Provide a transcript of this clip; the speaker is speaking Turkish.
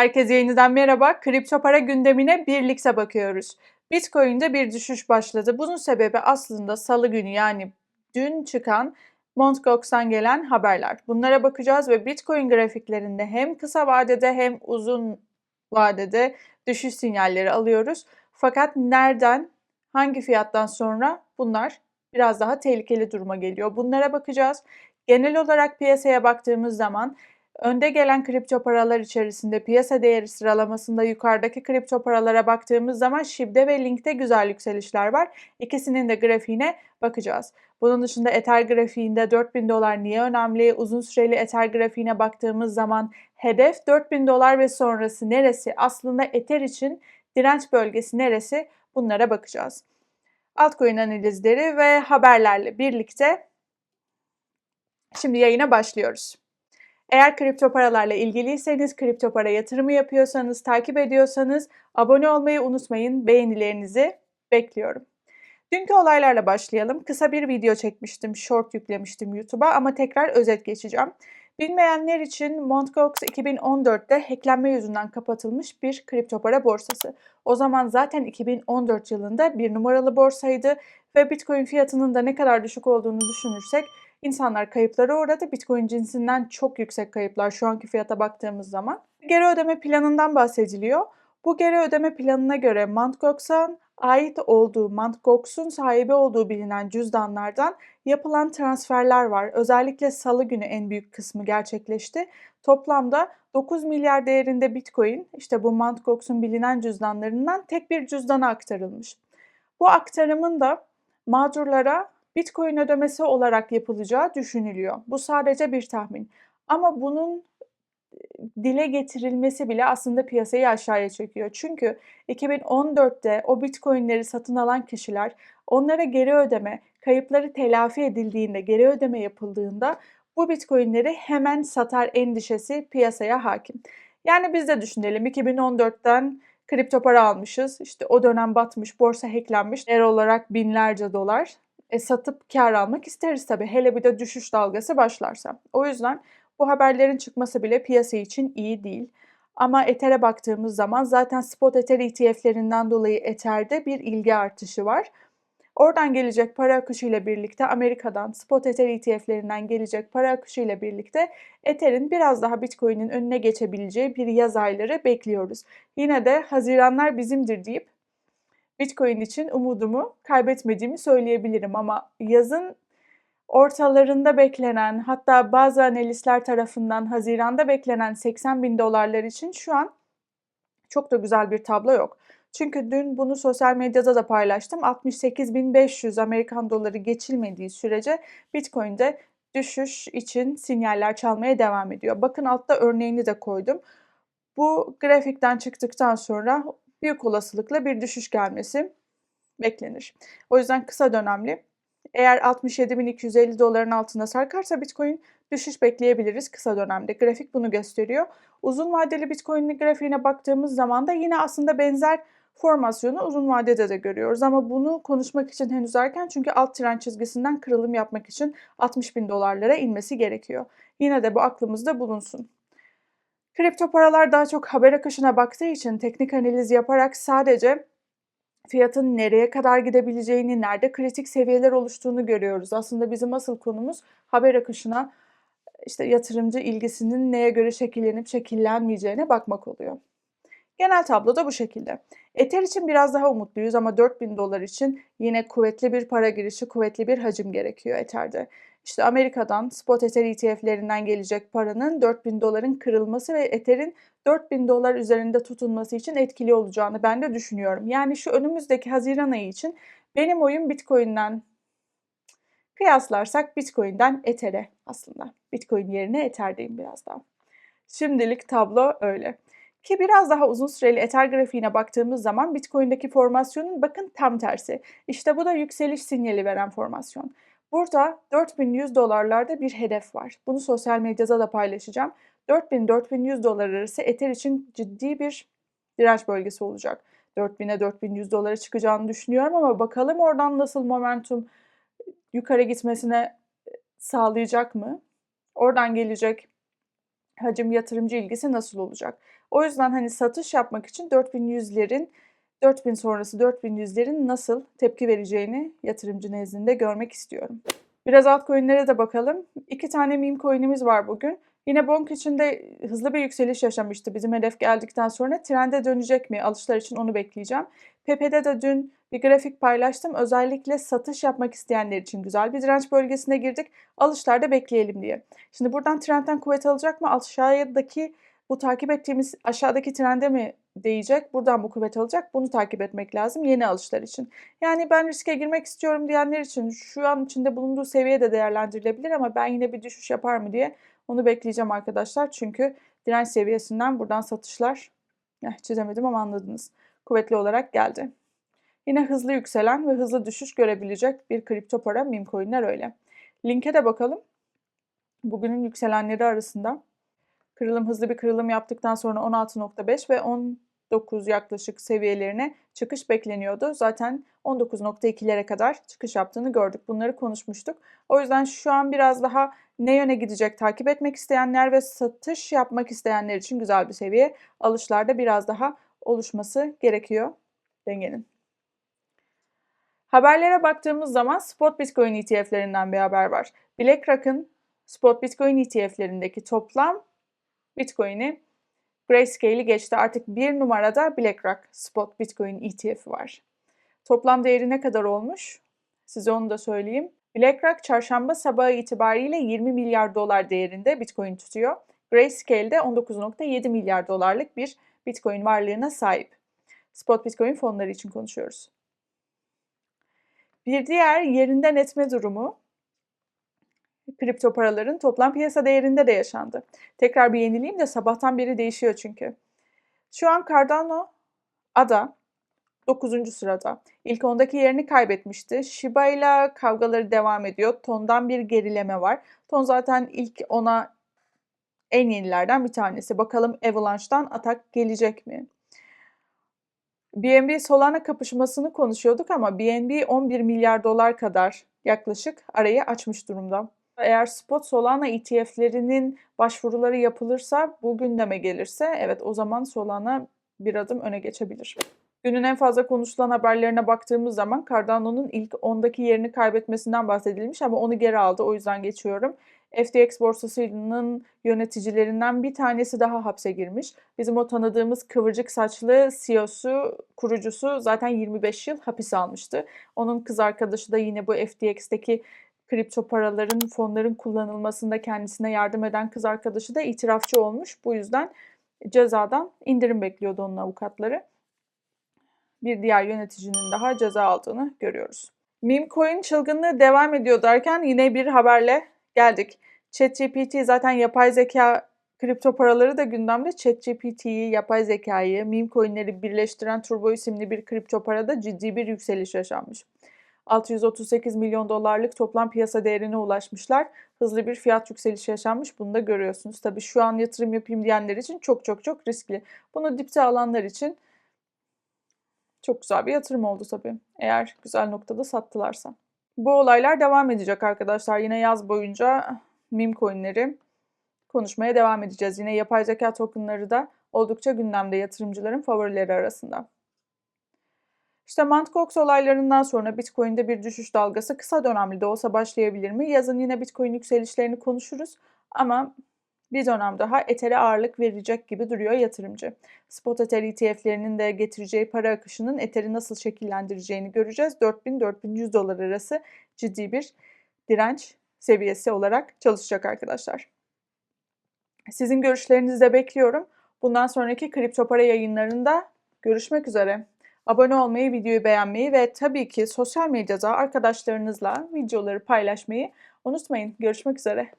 Herkese yeniden merhaba. Kripto para gündemine birlikte bakıyoruz. Bitcoin'de bir düşüş başladı. Bunun sebebi aslında salı günü yani dün çıkan Mt. Gox'tan gelen haberler. Bunlara bakacağız ve Bitcoin grafiklerinde hem kısa vadede hem uzun vadede düşüş sinyalleri alıyoruz. Fakat nereden, hangi fiyattan sonra bunlar biraz daha tehlikeli duruma geliyor. Bunlara bakacağız. Genel olarak piyasaya baktığımız zaman Önde gelen kripto paralar içerisinde piyasa değeri sıralamasında yukarıdaki kripto paralara baktığımız zaman SHIB'de ve Link'te güzel yükselişler var. İkisinin de grafiğine bakacağız. Bunun dışında Ether grafiğinde 4000 dolar niye önemli? Uzun süreli Ether grafiğine baktığımız zaman hedef 4000 dolar ve sonrası neresi? Aslında Ether için direnç bölgesi neresi? Bunlara bakacağız. Altcoin analizleri ve haberlerle birlikte şimdi yayına başlıyoruz. Eğer kripto paralarla ilgiliyseniz, kripto para yatırımı yapıyorsanız, takip ediyorsanız abone olmayı unutmayın. Beğenilerinizi bekliyorum. Dünkü olaylarla başlayalım. Kısa bir video çekmiştim, short yüklemiştim YouTube'a ama tekrar özet geçeceğim. Bilmeyenler için Mt. Gox 2014'te hacklenme yüzünden kapatılmış bir kripto para borsası. O zaman zaten 2014 yılında bir numaralı borsaydı ve Bitcoin fiyatının da ne kadar düşük olduğunu düşünürsek İnsanlar kayıplara uğradı. Bitcoin cinsinden çok yüksek kayıplar şu anki fiyata baktığımız zaman. Geri ödeme planından bahsediliyor. Bu geri ödeme planına göre Mt. Ait olduğu, Mt. Sahibi olduğu bilinen cüzdanlardan yapılan transferler var. Özellikle salı günü en büyük kısmı gerçekleşti. Toplamda 9 milyar değerinde Bitcoin işte bu Mt. Bilinen cüzdanlarından tek bir cüzdana aktarılmış. Bu aktarımın da mağdurlara Bitcoin ödemesi olarak yapılacağı düşünülüyor. Bu sadece bir tahmin. Ama bunun dile getirilmesi bile aslında piyasayı aşağıya çekiyor. Çünkü 2014'te o Bitcoin'leri satın alan kişiler onlara geri ödeme, kayıpları telafi edildiğinde, geri ödeme yapıldığında bu Bitcoin'leri hemen satar endişesi piyasaya hakim. Yani biz de düşünelim 2014'ten kripto para almışız. İşte o dönem batmış, borsa hacklenmiş. Değer olarak binlerce dolar e, satıp kar almak isteriz tabii. Hele bir de düşüş dalgası başlarsa. O yüzden bu haberlerin çıkması bile piyasa için iyi değil. Ama Ether'e baktığımız zaman zaten spot Ether ETF'lerinden dolayı Ether'de bir ilgi artışı var. Oradan gelecek para akışı ile birlikte Amerika'dan spot Ether ETF'lerinden gelecek para akışı ile birlikte Ether'in biraz daha Bitcoin'in önüne geçebileceği bir yaz ayları bekliyoruz. Yine de Haziranlar bizimdir deyip Bitcoin için umudumu kaybetmediğimi söyleyebilirim ama yazın ortalarında beklenen hatta bazı analistler tarafından Haziran'da beklenen 80 bin dolarlar için şu an çok da güzel bir tablo yok. Çünkü dün bunu sosyal medyada da paylaştım. 68.500 Amerikan doları geçilmediği sürece Bitcoin'de düşüş için sinyaller çalmaya devam ediyor. Bakın altta örneğini de koydum. Bu grafikten çıktıktan sonra büyük olasılıkla bir düşüş gelmesi beklenir. O yüzden kısa dönemli. Eğer 67.250 doların altında sarkarsa Bitcoin düşüş bekleyebiliriz kısa dönemde. Grafik bunu gösteriyor. Uzun vadeli Bitcoin'in grafiğine baktığımız zaman da yine aslında benzer formasyonu uzun vadede de görüyoruz. Ama bunu konuşmak için henüz erken çünkü alt tren çizgisinden kırılım yapmak için 60 bin dolarlara inmesi gerekiyor. Yine de bu aklımızda bulunsun. Kripto paralar daha çok haber akışına baktığı için teknik analiz yaparak sadece fiyatın nereye kadar gidebileceğini, nerede kritik seviyeler oluştuğunu görüyoruz. Aslında bizim asıl konumuz haber akışına işte yatırımcı ilgisinin neye göre şekillenip şekillenmeyeceğine bakmak oluyor. Genel tablo da bu şekilde. Ether için biraz daha umutluyuz ama 4000 dolar için yine kuvvetli bir para girişi, kuvvetli bir hacim gerekiyor Ether'de. İşte Amerika'dan spot Ether ETF'lerinden gelecek paranın 4000 doların kırılması ve Ether'in 4000 dolar üzerinde tutunması için etkili olacağını ben de düşünüyorum. Yani şu önümüzdeki Haziran ayı için benim oyum Bitcoin'den kıyaslarsak Bitcoin'den Ether'e aslında. Bitcoin yerine Ether'deyim biraz daha. Şimdilik tablo öyle. Ki biraz daha uzun süreli Ether grafiğine baktığımız zaman Bitcoin'deki formasyonun bakın tam tersi. İşte bu da yükseliş sinyali veren formasyon. Burada 4100 dolarlarda bir hedef var. Bunu sosyal medyada da paylaşacağım. 4000-4100 dolar arası Ether için ciddi bir direnç bölgesi olacak. 4000'e 4100 dolara çıkacağını düşünüyorum ama bakalım oradan nasıl momentum yukarı gitmesine sağlayacak mı? Oradan gelecek hacim yatırımcı ilgisi nasıl olacak? O yüzden hani satış yapmak için 4100'lerin 4000 sonrası 4100'lerin nasıl tepki vereceğini yatırımcı nezdinde görmek istiyorum. Biraz altcoin'lere de bakalım. İki tane meme coin'imiz var bugün. Yine Bonk içinde hızlı bir yükseliş yaşamıştı. Bizim hedef geldikten sonra trende dönecek mi? Alışlar için onu bekleyeceğim. Pepe'de de dün bir grafik paylaştım. Özellikle satış yapmak isteyenler için güzel bir direnç bölgesine girdik. Alışlarda bekleyelim diye. Şimdi buradan trendten kuvvet alacak mı? Aşağıdaki bu takip ettiğimiz aşağıdaki trende mi değecek? Buradan bu kuvvet alacak. Bunu takip etmek lazım yeni alışlar için. Yani ben riske girmek istiyorum diyenler için şu an içinde bulunduğu seviye de değerlendirilebilir ama ben yine bir düşüş yapar mı diye onu bekleyeceğim arkadaşlar. Çünkü direnç seviyesinden buradan satışlar eh, çizemedim ama anladınız. Kuvvetli olarak geldi. Yine hızlı yükselen ve hızlı düşüş görebilecek bir kripto para meme coinler öyle. Linke de bakalım. Bugünün yükselenleri arasında kırılım hızlı bir kırılım yaptıktan sonra 16.5 ve 19 yaklaşık seviyelerine çıkış bekleniyordu. Zaten 19.2'lere kadar çıkış yaptığını gördük. Bunları konuşmuştuk. O yüzden şu an biraz daha ne yöne gidecek takip etmek isteyenler ve satış yapmak isteyenler için güzel bir seviye. Alışlarda biraz daha oluşması gerekiyor dengenin. Haberlere baktığımız zaman spot Bitcoin ETF'lerinden bir haber var. BlackRock'ın spot Bitcoin ETF'lerindeki toplam Bitcoin'i Grayscale'i geçti. Artık bir numarada BlackRock spot Bitcoin ETF'i var. Toplam değeri ne kadar olmuş? Size onu da söyleyeyim. BlackRock çarşamba sabahı itibariyle 20 milyar dolar değerinde Bitcoin tutuyor. Grayscale de 19.7 milyar dolarlık bir Bitcoin varlığına sahip. Spot Bitcoin fonları için konuşuyoruz. Bir diğer yerinden etme durumu kripto paraların toplam piyasa değerinde de yaşandı. Tekrar bir yenileyim de sabahtan beri değişiyor çünkü. Şu an Cardano ADA 9. sırada. İlk ondaki yerini kaybetmişti. Shiba ile kavgaları devam ediyor. Ton'dan bir gerileme var. Ton zaten ilk ona en yenilerden bir tanesi. Bakalım Avalanche'dan atak gelecek mi? BNB Solana kapışmasını konuşuyorduk ama BNB 11 milyar dolar kadar yaklaşık arayı açmış durumda. Eğer spot Solana ETF'lerinin başvuruları yapılırsa, bu gündeme gelirse evet o zaman Solana bir adım öne geçebilir. Günün en fazla konuşulan haberlerine baktığımız zaman Cardano'nun ilk 10'daki yerini kaybetmesinden bahsedilmiş ama onu geri aldı o yüzden geçiyorum. FTX borsasının yöneticilerinden bir tanesi daha hapse girmiş. Bizim o tanıdığımız kıvırcık saçlı CEO'su, kurucusu zaten 25 yıl hapis almıştı. Onun kız arkadaşı da yine bu FTX'teki kripto paraların, fonların kullanılmasında kendisine yardım eden kız arkadaşı da itirafçı olmuş. Bu yüzden cezadan indirim bekliyordu onun avukatları. Bir diğer yöneticinin daha ceza aldığını görüyoruz. Meme coin çılgınlığı devam ediyor derken yine bir haberle geldik. ChatGPT zaten yapay zeka kripto paraları da gündemde. ChatGPT'yi, yapay zekayı, meme coinleri birleştiren Turbo isimli bir kripto parada ciddi bir yükseliş yaşanmış. 638 milyon dolarlık toplam piyasa değerine ulaşmışlar. Hızlı bir fiyat yükselişi yaşanmış. Bunu da görüyorsunuz. Tabii şu an yatırım yapayım diyenler için çok çok çok riskli. Bunu dipte alanlar için çok güzel bir yatırım oldu tabii. Eğer güzel noktada sattılarsa. Bu olaylar devam edecek arkadaşlar. Yine yaz boyunca meme coinleri konuşmaya devam edeceğiz. Yine yapay zeka tokenları da oldukça gündemde yatırımcıların favorileri arasında. İşte Mt. Olaylarından sonra Bitcoin'de bir düşüş dalgası kısa dönemli de olsa başlayabilir mi? Yazın yine Bitcoin yükselişlerini konuşuruz ama bir dönem daha Ether'e ağırlık verecek gibi duruyor yatırımcı. Spot Ether ETF'lerinin de getireceği para akışının Ether'i nasıl şekillendireceğini göreceğiz. 4000-4100 dolar arası ciddi bir direnç seviyesi olarak çalışacak arkadaşlar. Sizin görüşlerinizi de bekliyorum. Bundan sonraki kripto para yayınlarında görüşmek üzere. Abone olmayı, videoyu beğenmeyi ve tabii ki sosyal medyada arkadaşlarınızla videoları paylaşmayı unutmayın. Görüşmek üzere.